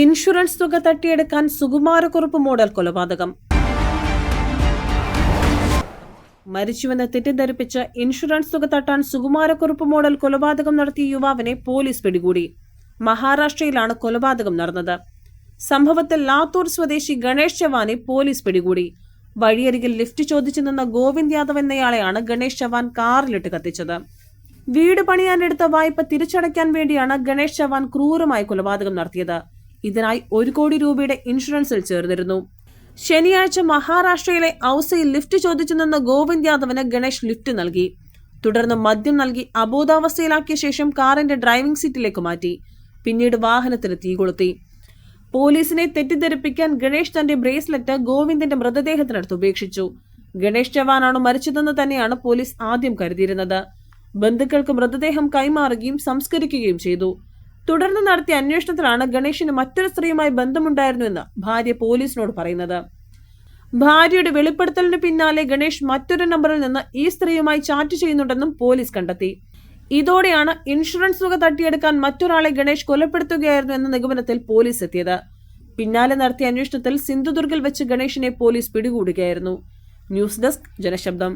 Insurance തുക തട്ടിയെടുക്കാൻ Sukumara Kurup model കൊലപാതകം. മരിച്ചുവെന്ന് തെറ്റിദ്ധരിപ്പിച്ച് insurance തുക തട്ടാൻ സുകുമാരക്കുറുപ്പ് മോഡൽ കൊലപാതകം നടത്തിയ യുവാവിനെ പോലീസ് പിടികൂടി. മഹാരാഷ്ട്രയിലാണ് കൊലപാതകം നടന്നത്. സംഭവത്തിൽ ലാത്തൂർ സ്വദേശി ഗണേഷ് ചവാനെ പോലീസ് പിടികൂടി. വഴിയരികിൽ ലിഫ്റ്റ് ചോദിച്ചു നിന്ന ഗോവിന്ദ് യാദവ് എന്നയാളെയാണ് ഗണേഷ് ചവാൻ കാറിലിട്ട് കത്തിച്ചത്. വീട് പണിയാനെടുത്ത വായ്പ തിരിച്ചടയ്ക്കാൻ വേണ്ടിയാണ് ഗണേഷ് ചവാൻ ക്രൂരമായി കൊലപാതകം നടത്തിയത്. ഇതിനായി ഒരു കോടി രൂപയുടെ ഇൻഷുറൻസിൽ ചേർന്നിരുന്നു. ശനിയാഴ്ച മഹാരാഷ്ട്രയിലെ ഔസയിൽ ലിഫ്റ്റ് ചോദിച്ചു നിന്ന ഗോവിന്ദ് യാദവിന് ഗണേഷ് ലിഫ്റ്റ് നൽകി. തുടർന്ന് മദ്യം നൽകി അബോധാവസ്ഥയിലാക്കിയ ശേഷം കാറിന്റെ ഡ്രൈവിംഗ് സീറ്റിലേക്ക് മാറ്റി. പിന്നീട് വാഹനത്തിന് തീ കൊളുത്തി. പോലീസിനെ തെറ്റിദ്ധരിപ്പിക്കാൻ ഗണേഷ് തന്റെ ബ്രേസ്ലെറ്റ് ഗോവിന്ദിന്റെ മൃതദേഹത്തിനടുത്ത് ഉപേക്ഷിച്ചു. ഗണേഷ് ചവാനാണ് മരിച്ചതെന്ന് തന്നെയാണ് പോലീസ് ആദ്യം കരുതിയിരുന്നത്. ബന്ധുക്കൾക്ക് മൃതദേഹം കൈമാറുകയും സംസ്കരിക്കുകയും ചെയ്തു. തുടർന്ന് നടത്തിയ അന്വേഷണത്തിലാണ് ഗണേഷിന് മറ്റൊരു സ്ത്രീയുമായി ബന്ധമുണ്ടായിരുന്നുവെന്ന് ഭാര്യ പോലീസിനോട് പറയുന്നത്. ഭാര്യയുടെ വെളിപ്പെടുത്തലിന് പിന്നാലെ ഗണേഷ് മറ്റൊരു നമ്പറിൽ നിന്ന് ഈ സ്ത്രീയുമായി ചാറ്റ് ചെയ്യുന്നുണ്ടെന്നും പോലീസ് കണ്ടെത്തി. ഇതോടെയാണ് ഇൻഷുറൻസ് തുക തട്ടിയെടുക്കാൻ മറ്റൊരാളെ ഗണേഷ് കൊലപ്പെടുത്തുകയായിരുന്നു എന്ന നിഗമനത്തിൽ പോലീസ് എത്തിയത്. പിന്നാലെ നടത്തിയ അന്വേഷണത്തിൽ സിന്ധുദുർഗിൽ വെച്ച് ഗണേഷിനെ പോലീസ് പിടികൂടുകയായിരുന്നു. News desk Janashabdam.